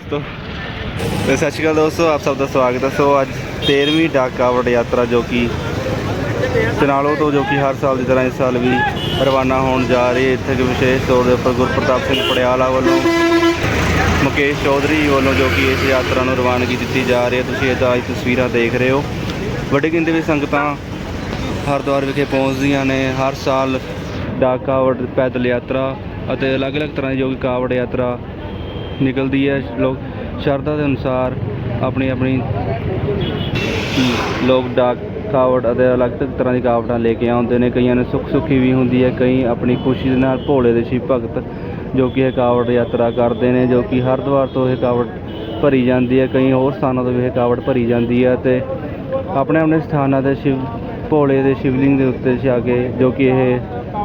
ਦੋਸਤੋ। ਤੇ ਸਤਿ ਸ਼੍ਰੀ ਅਕਾਲ ਦੋਸਤੋ, ਆਪ ਸਭ ਦਾ ਸਵਾਗਤ ਹੈ। ਸੋ ਅੱਜ 13ਵੀਂ ਡਾਕ ਕਾਵੜ ਯਾਤਰਾ ਜੋ ਕਿ ਚਨਾਲੋ ਤੋਂ ਜੋ ਕਿ ਹਰ ਸਾਲ ਦੀ ਤਰ੍ਹਾਂ ਇਸ ਸਾਲ ਵੀ ਰਵਾਨਾ ਹੋਣ ਜਾ ਰਹੀ ਹੈ। ਇੱਥੇ ਕਿ ਵਿਸ਼ੇਸ਼ ਤੌਰ ਦੇ ਉੱਪਰ ਗੁਰਪ੍ਰਤਾਪ ਸਿੰਘ ਪੜਿਆਲਾ ਵੱਲੋਂ, ਮੁਕੇਸ਼ ਚੌਧਰੀ ਵੱਲੋਂ ਜੋ ਕਿ ਇਸ ਯਾਤਰਾ ਨੂੰ ਰਵਾਨਗੀ ਦਿੱਤੀ ਜਾ ਰਹੀ ਹੈ। ਤੁਸੀਂ ਇਹਦਾ ਅੱਜ ਤਸਵੀਰਾਂ ਦੇਖ ਰਹੇ ਹੋ। ਵੱਡੀ ਗਿਣਤੀ ਵਿੱਚ ਸੰਗਤਾਂ ਹਰਿਦੁਆਰ ਵਿਖੇ ਪਹੁੰਚਦੀਆਂ ਨੇ। ਹਰ ਸਾਲ ਡਾਕ ਕਾਵੜ ਪੈਦਲ ਯਾਤਰਾ ਅਤੇ ਅਲੱਗ-ਅਲੱਗ ਤਰ੍ਹਾਂ ਦੀ ਜੋ ਕਿ ਕਾਵੜ ਯਾਤਰਾ ਨਿਕਲਦੀ ਹੈ, ਲੋਕ ਸ਼ਰਧਾ ਦੇ ਅਨੁਸਾਰ ਆਪਣੀ ਆਪਣੀ ਲੋਕ ਡਾਕ ਕਾਵੜ ਅਤੇ ਅਲੱਗ ਤਰ੍ਹਾਂ ਦੀ ਕਾਵੜਾਂ ਲੈ ਕੇ ਆਉਂਦੇ ਨੇ। ਕਈਆਂ ਨੂੰ ਸੁੱਖ ਸੁਖੀ ਵੀ ਹੁੰਦੀ ਹੈ, ਕਈ ਆਪਣੀ ਖੁਸ਼ੀ ਦੇ ਨਾਲ ਭੋਲੇ ਦੇ ਸ਼ਿਵ ਭਗਤ ਜੋ ਕਿ ਇਹ ਕਾਵੜ ਯਾਤਰਾ ਕਰਦੇ ਨੇ, ਜੋ ਕਿ ਹਰਿਦੁਆਰ ਤੋਂ ਇਹ ਕਾਵੜ ਭਰੀ ਜਾਂਦੀ ਹੈ, ਕਈ ਹੋਰ ਸਥਾਨਾਂ ਤੋਂ ਵੀ ਇਹ ਕਾਵੜ ਭਰੀ ਜਾਂਦੀ ਹੈ ਤੇ ਆਪਣੇ ਆਪਣੇ ਸਥਾਨਾਂ ਤੇ ਸ਼ਿਵ, ਭੋਲੇ ਦੇ ਸ਼ਿਵਲਿੰਗ ਦੇ ਉੱਤੇ ਜਾ ਕੇ ਜੋ ਕਿ ਇਹ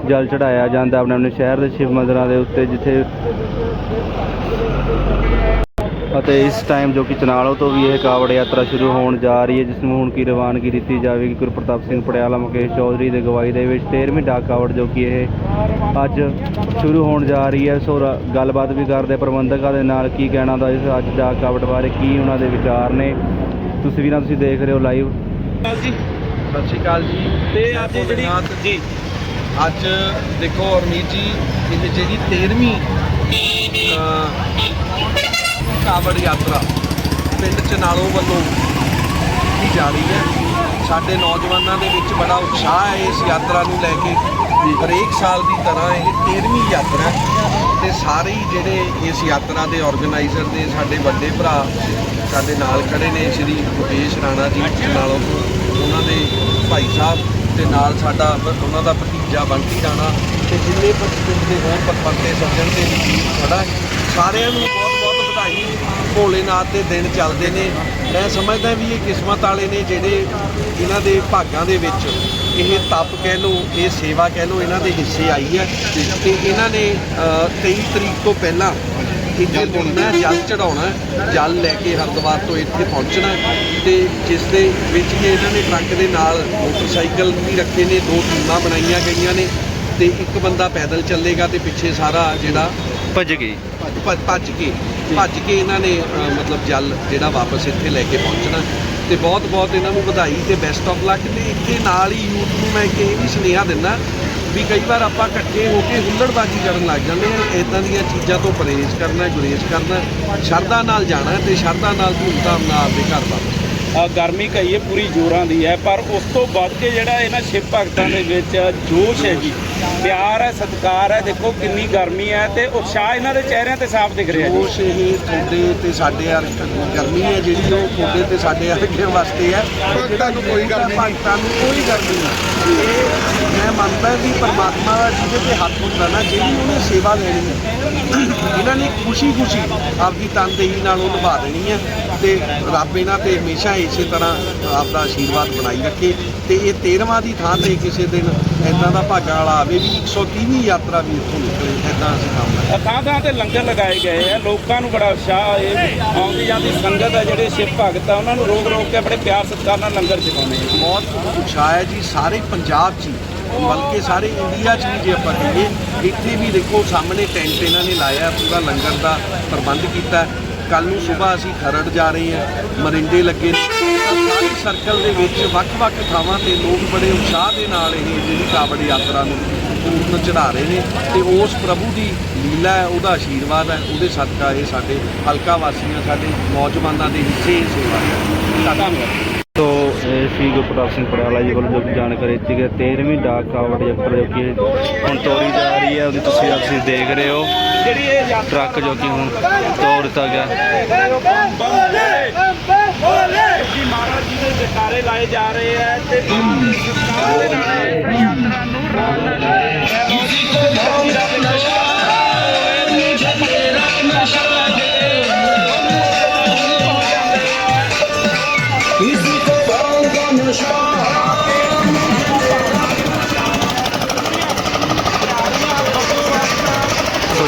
ਜਲ ਚੜਾਇਆ ਜਾਂਦਾ ਆਪਣੇ ਆਪਣੇ ਸ਼ਹਿਰ ਦੇ ਸ਼ਿਵ ਮੰਦਰਾਂ ਦੇ ਉੱਤੇ, ਜਿੱਥੇ ਅਤੇ ਇਸ ਟਾਈਮ ਜੋ ਕਿ ਚਨਾਲੋ ਤੋਂ ਵੀ ਇਹ ਕਾਵੜ ਯਾਤਰਾ ਸ਼ੁਰੂ ਹੋਣ ਜਾ ਰਹੀ ਹੈ ਜਿਸ ਨੂੰ ਹੁਣ ਕੀ ਰਵਾਨਗੀ ਦਿੱਤੀ ਜਾਵੇਗੀ ਗੁਰਪ੍ਰਤਾਪ ਸਿੰਘ ਪੜਿਆਲਾ ਮੁਕੇਸ਼ ਚੌਧਰੀ ਦੇ ਗਵਾਹੀ ਦੇ ਵਿੱਚ 13ਵੀਂ ਡਾਕ ਕਾਵੜ ਜੋ ਕਿ ਇਹ ਅੱਜ ਸ਼ੁਰੂ ਹੋਣ ਜਾ ਰਹੀ ਹੈ। ਸੋ ਰ- ਗੱਲਬਾਤ ਵੀ ਕਰਦੇ ਪ੍ਰਬੰਧਕਾਂ ਦੇ ਨਾਲ ਕੀ ਕਹਿਣਾ ਦਾ ਇਸ ਅੱਜ ਡਾਕ ਕਾਵੜ ਬਾਰੇ ਕੀ ਉਹਨਾਂ ਦੇ ਵਿਚਾਰ ਨੇ। ਤਸਵੀਰਾਂ ਤੁਸੀਂ ਦੇਖ ਰਹੇ ਹੋ ਲਾਈਵ। ਜੀ। ਸਤਿ ਸ਼੍ਰੀ ਅਕਾਲ ਜੀ। ਤੇ ਅੱਜ ਜਿਹੜੀ ਜੀ। ਅੱਜ ਦੇਖੋ ਅਰਮੀਤ ਜੀ ਇਹ ਜਿਹੜੀ 13ਵੀਂ ਕਾਵੜ ਯਾਤਰਾ ਪਿੰਡ ਚਨਾਲੋ ਵੱਲੋਂ ਕੀਤੀ ਜਾ ਰਹੀ ਹੈ ਸਾਡੇ ਨੌਜਵਾਨਾਂ ਦੇ ਵਿੱਚ ਬੜਾ ਉਤਸ਼ਾਹ ਹੈ ਇਸ ਯਾਤਰਾ ਨੂੰ ਲੈ ਕੇ ਹਰੇਕ ਸਾਲ ਦੀ ਤਰ੍ਹਾਂ ਇਹ 13ਵੀਂ ਯਾਤਰਾ ਹੈ ਤੇ ਸਾਰੇ ਹੀ ਜਿਹੜੇ ਇਸ ਯਾਤਰਾ ਦੇ ਆਰਗੇਨਾਈਜ਼ਰ ਨੇ ਸਾਡੇ ਵੱਡੇ ਭਰਾ ਸਾਡੇ ਨਾਲ ਖੜੇ ਨੇ, ਸ਼੍ਰੀ ਮੁਕੇਸ਼ ਰਾਣਾ ਜੀ ਚਨਾਲੋ ਉਹਨਾਂ ਦੇ ਭਾਈ ਸਾਹਿਬ ਤੇ ਨਾਲ ਸਾਡਾ ਉਹਨਾਂ ਦਾ ਭਤੀਜਾ ਬੰਟੀ ਰਾਣਾ ਤੇ ਜਿੰਨੇ ਪਿੰਡ ਦੇ ਹੋਰ ਪਰਪੰਤੇ ਸੱਜਣ ਤੇ ਵੀ ਖੜਾ ਹੈ। ਸਾਰਿਆਂ ਨੂੰ ਬਹੁਤ ਵਧਾਈ ਭੋਲੇਨਾਥ ਦੇ ਦਿਨ ਚੱਲਦੇ ਨੇ। ਮੈਂ ਸਮਝਦਾ ਵੀ ਇਹ ਕਿਸਮਤ ਵਾਲੇ ਨੇ ਜਿਹੜੇ ਇਹਨਾਂ ਦੇ ਭਾਗਾਂ ਦੇ ਵਿੱਚ ਇਹ ਤਪ ਕਹਿ ਲਓ ਇਹ ਸੇਵਾ ਕਹਿ ਲਓ ਇਹਨਾਂ ਦੇ ਹਿੱਸੇ ਆਈ ਹੈ। ਤੇ ਇਹਨਾਂ ਨੇ ਅ, 23 ਤਰੀਕ ਤੋਂ ਪਹਿਲਾਂ ਇੱਥੇ ਪਹੁੰਚਣਾ ਜਲ ਚੜਾਉਣਾ ਜਲ ਲੈ ਕੇ ਹਰਿਦੁਆਰ ਤੋਂ ਇੱਥੇ ਪਹੁੰਚਣਾ ਤੇ ਜਿਸ ਦੇ ਵਿੱਚ ਹੀ ਇਹਨਾਂ ਨੇ ਟਰੱਕ ਦੇ ਨਾਲ ਮੋਟਰਸਾਈਕਲ ਵੀ ਰੱਖੇ ਨੇ ਦੋ ਟੀਮਾਂ ਬਣਾਈਆਂ ਗਈਆਂ ਨੇ ਤੇ ਇੱਕ ਬੰਦਾ ਪੈਦਲ ਚੱਲੇਗਾ ਤੇ ਪਿੱਛੇ ਸਾਰਾ ਜਿਹੜਾ ਭੱਜ ਗਈ ਭੱਜ ਭੱਜ ਕੇ। ਭੱਜ ਕੇ ਇਹਨਾਂ ਨੇ ਅ, ਮਤਲਬ ਜਲ ਜਿਹੜਾ ਵਾਪਸ ਇੱਥੇ ਲੈ ਕੇ ਪਹੁੰਚਣਾ। ਤੇ ਬਹੁਤ ਬਹੁਤ ਇਹਨਾਂ ਨੂੰ ਵਧਾਈ ਤੇ ਬੈਸਟ ਆਫ ਲੱਕ ਤੇ ਇੱਥੇ ਨਾਲ ਹੀ ਯੂਥ ਨੂੰ ਮੈਂ ਇੱਕ ਇਹ ਵੀ ਸੁਨੇਹਾ ਦਿੰਦਾ ਵੀ ਕਈ ਵਾਰ ਆਪਾਂ ਇਕੱਠੇ ਹੋ ਕੇ ਹੁੱਲੜਬਾਜ਼ੀ ਕਰਨ ਲੱਗ ਜਾਂਦੇ ਹਾਂ। ਇਦਾਂ ਦੀਆਂ ਚੀਜ਼ਾਂ ਤੋਂ ਪਰਹੇਜ਼ ਕਰਨਾ ਗੁਰੇਜ਼ ਕਰਨਾ ਸ਼ਰਧਾ ਨਾਲ ਜਾਣਾ ਤੇ ਸ਼ਰਧਾ ਨਾਲ ਧੂਮਧਾਮ ਨਾਲ ਆਪਦੇ ਘਰ ਵਾਪਸ ਗਰਮੀ ਕਹੀਏ ਪੂਰੀ ਜੋਰਾਂ ਦੀ ਹੈ ਪਰ ਉਸ ਤੋਂ ਵੱਧ ਕੇ ਜਿਹੜਾ ਇਹਨਾਂ ਸ਼ਿਵ ਭਗਤਾਂ ਦੇ ਵਿੱਚ ਜੋਸ਼ ਹੈ ਜੀ ਪਿਆਰ ਹੈ ਸਤਿਕਾਰ ਹੈ ਦੇਖੋ ਕਿੰਨੀ ਗਰਮੀ ਹੈ ਤੇ ਉਤਸ਼ਾਹ ਇਹਨਾਂ ਦੇ ਚਿਹਰਿਆਂ ਤੇ ਸਾਫ਼ ਦਿਖ ਰਿਹਾ ਜੀ ਜੋਸ਼ ਇਹ ਤੁਹਾਡੇ ਤੇ ਸਾਡੇ ਯਾਰ ਗਰਮੀ ਹੈ ਜਿਹੜੀ ਉਹ ਤੁਹਾਡੇ ਤੇ ਸਾਡੇ ਵਰਗਿਆਂ ਵਾਸਤੇ ਹੈ। ਭਗਤਾਂ ਨੂੰ ਕੋਈ ਗਰਮੀ ਨਹੀਂ। ਭਗਤਾਂ ਨੂੰ ਕੋਈ ਗਰਮੀ ਨਹੀਂ। ਇਹ ਮੈਂ ਮੰਨਦਾ ਵੀ ਪਰਮਾਤਮਾ ਦਾ ਜਿਹਦੇ ਤੇ ਹੱਥ ਹੁੰਦਾ ਨਾ ਜਿਹੜੀ ਉਹਨੇ ਸੇਵਾ ਲੈਣੀ ਹੈ ਇਹਨਾਂ ਨੇ ਖੁਸ਼ੀ ਖੁਸ਼ੀ ਆਪਦੀ ਤਨਦੇਹੀ ਨਾਲ ਉਹ ਨਿਭਾ ਦੇਣੀ ਹੈ ਤੇ ਰੱਬ ਇਹਨਾਂ ਤੇ ਹਮੇਸ਼ਾ ਇਸੇ ਤਰ੍ਹਾਂ ਆਪਦਾ ਆਸ਼ੀਰਵਾਦ ਬਣਾਈ ਰੱਖੇ ਤੇ ਇਹ 13ਵਾਂ ਦੀ ਥਾਂ ਤੇ ਕਿਸੇ ਦਿਨ ਐਦਾਂ ਦਾ ਭਾਗਾਂ ਵਾਲਾ ਆਵੇ ਵੀ 130ਵੀਂ ਯਾਤਰਾ ਵੀ ਇੱਥੋਂ ਨਿਕਲੇ ਐਦਾਂ ਅਸੀਂ ਕਾਮਨਾ ਅ, ਥਾਂ ਥਾਂ ਤੇ ਲੰਗਰ ਲਗਾਏ ਗਏ ਆ ਲੋਕਾਂ ਨੂੰ ਬੜਾ ਉਤਸ਼ਾਹ ਹੈ ਆਉਂਦੀ ਜਾਂਦੀ ਸੰਗਤ ਹੈ ਜਿਹੜੇ ਸ਼ਿਵ ਭਗਤ ਆ ਉਹਨਾਂ ਨੂੰ ਰੋਕ ਰੋਕ ਕੇ ਆਪਣੇ ਪਿਆਰ ਸਤਿਕਾਰ ਨਾਲ ਲੰਗਰ ਛਕਾਉਂਦੇ ਆ। ਬਹੁਤ ਉਤਸ਼ਾਹ ਹੈ ਜੀ ਸਾਰੇ ਪੰਜਾਬ 'ਚ ਹੀ, ਬਲਕਿ ਸਾਰੇ ਇੰਡੀਆ 'ਚ ਵੀ ਜੇ ਆਪਾਂ ਕਹੀਏ ਇੱਥੇ ਵੀ ਦੇਖੋ ਸਾਹਮਣੇ ਟੈਂਟ ਇਹਨਾਂ ਨੇ ਲਾਇਆ ਪੂਰਾ ਲੰਗਰ ਦਾ ਪ੍ਰਬੰਧ ਕੀਤਾ। ਕੱਲ ਨੂੰ ਸਵੇਰ ਅਸੀਂ ਖਰੜ ਜਾ ਰਹੇ ਹਾਂ, ਮਰਿੰਡੇ ਲੱਗੇ ਨੇ। ਸਾਰੇ ਸਰਕਲ ਦੇ ਵਿੱਚ ਵੱਖ-ਵੱਖ ਥਾਵਾਂ ਤੇ ਲੋਕ ਬੜੇ ਉਤਸ਼ਾਹ ਦੇ ਨਾਲ ਇਹ ਜਿਹੜੀ ਕਾਵੜ ਯਾਤਰਾ ਨੂੰ ਪੂਰਨ ਚੜਾ ਰਹੇ ਨੇ ਤੇ ਉਸ ਪ੍ਰਭੂ ਦੀ ਲੀਲਾ ਹੈ, ਉਹਦਾ ਆਸ਼ੀਰਵਾਦ ਹੈ, ਉਹਦੇ ਸਦਕਾ ਇਹ ਸਾਡੇ ਹਲਕਾ ਵਾਸੀਆਂ, ਸਾਡੇ ਨੌਜਵਾਨਾਂ ਦੇ ਹਿੱਸੇ ਸੇਵਾ ਧੰਨਵਾਦ। ਸ਼੍ਰੀ ਗੁਰਪ੍ਰਤਾਪ ਸਿੰਘ ਪੜਿਆਲਾ ਜੀ ਵੱਲੋਂ ਜੋ ਜਾਣਕਾਰੀ ਦਿੱਤੀ ਗਈ 13ਵੀਂ ਡਾਕ ਕਾਵੜ ਯਾਤਰਾ ਜੋ ਕਿ ਹੁਣ ਤੋਰੀ ਜਾ ਰਹੀ ਹੈ ਉਹਦੀ ਤਸਵੀਰਾਂ ਤੁਸੀਂ ਦੇਖ ਰਹੇ ਹੋ। ਜਿਹੜੀ ਇਹ ਯਾਤਰਾ ਟਰੱਕ ਜੋ ਕਿ ਹੁਣ ਤੋਰ ਦਿੱਤਾ ਗਿਆ। ਜੀ ਮਹਾਰਾਜ ਜੀ ਦੇ ਜਕਾਰੇ ਲਾਏ ਜਾ ਰਹੇ ਹੈ ਤੇ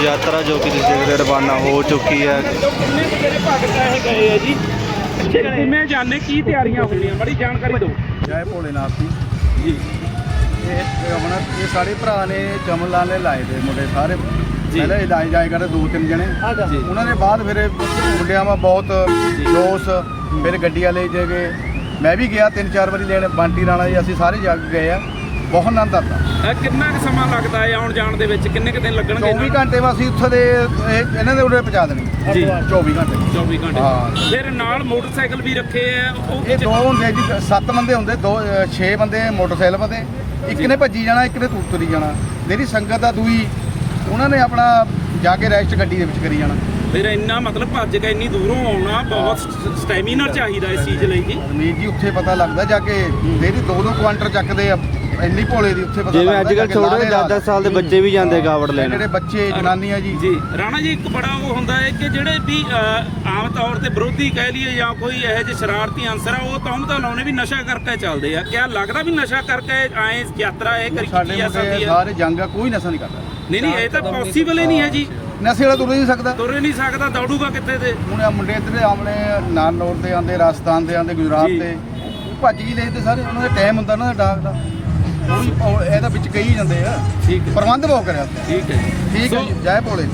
ਯਾਤਰਾ ਜੋ ਕਿ ਤੁਸੀਂ ਦੇਖ ਰਹੇ ਰਵਾਨਾ ਹੋ ਚੁੱਕੀ ਹੈ। ਕਿੰਨੇ ਕੁ ਜਿਹੜੇ ਭਗਤ ਇਹ ਗਏ ਆ ਜੀ ਤੇ ਕਿਵੇਂ ਜਾਣੇ ਕੀ ਤਿਆਰੀਆਂ ਹੋਣੀਆਂ ਬੜੀ ਜਾਣਕਾਰੀ ਦਿਓ। ਜੈ ਭੋਲੇਨਾਥ ਜੀ। ਜੀ। ਇਹ ਆਪਣਾ ਇਹ ਸਾਡੇ ਭਰਾ ਨੇ ਚਮਨ ਲਾਲ ਨੇ ਲਾਏ ਦੇ ਮੁੰਡੇ ਸਾਰੇ। ਪਹਿਲਾਂ ਇਹ ਲਾਏ ਜਾਏ ਕਰਦੇ ਦੋ ਤਿੰਨ ਜਣੇ। ਉਹਨਾਂ ਦੇ ਬਾਅਦ ਫਿਰ ਮੁੰਡਿਆਂ ਵਾ ਬਹੁਤ ਜੋਸ਼ ਫਿਰ ਗੱਡੀ ਵਾਲੇ ਜੇ ਗਏ। ਮੈਂ ਵੀ ਗਿਆ ਤਿੰਨ ਚਾਰ ਵਾਰੀ ਲੈਣ ਬੰਟੀ ਰਾਣਾ ਜੀ ਅਸੀਂ ਸਾਰੇ ਜਾ ਕੇ ਗਏ ਆ। ਬਹੁਤ ਆਨੰਦ ਆਉਂਦਾ। ਅਹ ਕਿੰਨਾ ਕੁ ਸਮਾਂ ਲੱਗਦਾ ਹੈ ਆਉਣ ਜਾਣ ਦੇ ਵਿੱਚ? ਕਿੰਨੇ ਕੁ ਦਿਨ ਲੱਗਣਗੇ 24 ਘੰਟੇ ਵਾ ਅਸੀਂ ਉੱਥੇ ਦੇ ਇਹ- ਇਹਨਾਂ ਦੇ ਉਰੇ ਪਹੁੰਚਾ ਦੇਣੀ। ਜੀ। 24 ਘੰਟੇ। 24 ਘੰਟੇ। ਹਾਂ। ਫਿਰ ਨਾਲ ਮੋਟਰਸਾਈਕਲ ਵੀ ਰੱਖੇ ਆ ਉਹ ਇਹ ਦੋ ਹੁੰਦੇ ਜੀ ਸੱਤ ਬੰਦੇ ਹੁੰਦੇ ਦੋ 6 ਬੰਦੇ ਮੋਟਰਸਾਈਕਲ 'ਤੇ ਇੱਕ ਨੇ ਭੱਜੀ ਜਾਣਾ ਇੱਕ ਨੇ ਤੁਰ ਤੁਰੀ ਜਾਣਾ। ਜਿਹੜੀ ਸੰਗਤ ਆ ਦੂਈ ਉਹਨਾਂ ਨੇ ਆਪਣਾ ਜਾ ਕੇ ਰੈਸਟ ਗੱਡੀ ਦੇ ਵਿੱਚ ਕਰੀ ਜਾਣਾ। ਫਿਰ ਇੰਨਾ ਮਤਲਬ ਭੱਜ ਕੇ ਇੰਨੀ ਦੂਰੋਂ ਆਉਣਾ ਬਹੁਤ ਸਟੈਮੀਨਾ ਚਾਹੀਦਾ ਇਸ ਚੀਜ਼ ਲਈ ਜੀ। ਰਮੀਤ ਜੀ ਉੱਥੇ ਪਤਾ ਲੱਗਦਾ ਜਾ ਕੇ ਜਿਹੜੀ ਦੋ ਦੋ ਕੁਆਂਟਰ ਚੱਕਦੇ ਆ। ਇੰਨੀ ਭੋਲੇ ਦੀ ਉੱਥੇ ਪਤਾ ਜਿਵੇਂ ਅੱਜ ਕੱਲ ਕੇ ਛੋਟੇ ਲਾਰੇ 10 10 ਸਾਲ ਦੇ ਬੱਚੇ ਵੀ ਜਾਂਦੇ ਕਾਵੜ ਲੈਣ। ਜਿਹੜੇ ਬੱਚੇ ਜਨਾਨੀਆਂ ਜੀ। ਜੀ ਰਾਣਾ ਜੀ ਇੱਕ ਬੜਾ ਉਹ ਹੁੰਦਾ ਹੈ ਕਿ ਜਿਹੜੇ ਵੀ ਆਮ ਤੌਰ ਤੇ ਵਿਰੋਧੀ ਕਹਿ ਲਈਏ ਜਾਂ ਕੋਈ ਇਹੋ ਜਿਹੇ ਸ਼ਰਾਰਤੀ ਅੰਸਰ ਆ ਉਹ ਤੌਮਤਾਂ ਲਾਉਣੇ ਵੀ ਨਸ਼ਾ ਕਰਕੇ ਚੱਲਦੇ ਆ। ਕਿਆ ਲੱਗਦਾ ਵੀ ਨਸ਼ਾ ਕਰਕੇ ਆਏ ਯਾਤਰਾ ਇਹ ਕਰੀ ਜਾ ਮੁੰਡੇ ਸਕਦੀ ਹੈ ਸਾਰੇ ਜੰਗ ਆ ਕੋਈ ਨਸ਼ਾ ਨਹੀਂ ਕਰਦਾ। ਨਹੀਂ ਨਹੀਂ ਇਹ ਤਾਂ ਪੋਸੀਬਲ ਹੀ ਨਹੀਂ ਹੈ ਜੀ। ਨਸ਼ੇ ਵਾਲਾ ਤੁਰ ਹੀ ਨਹੀਂ ਸਕਦਾ। ਤੁਰ ਹੀ ਨਹੀਂ ਸਕਦਾ ਦੌੜੂਗਾ ਕਿੱਥੇ ਤੇ? ਹੁਣ ਆਹ ਮੁੰਡੇ ਇੱਧਰ ਆਮਲੇ ਨਾਨੌਰ ਤੇ ਆਂਦੇ ਰਾਜਸਥਾਨ ਤੇ ਆਂਦੇ ਗੁਜਰਾਤ। ਤੇ ਭੱਜ ਗਈ ਲੈ ਤੇ ਸਾਰੇ ਉਹਨਾਂ ਦਾ ਟਾਈਮ ਹੁੰਦਾ ਉਹਨਾਂ ਦਾ ਡਾਕ ਦਾ। ਉਹ ਵੀ ਇਹਦਾ ਵਿੱਚ ਕਹੀ ਜਾਂਦੇ ਆ। ਠੀਕ ਪ੍ਰਬੰਧ ਬਹੁਤ ਕਰਿਆ। ਠੀਕ ਹੈ ਠੀਕ ਹੈ ਜੀ। ਜੈ ਭੋਲੇ।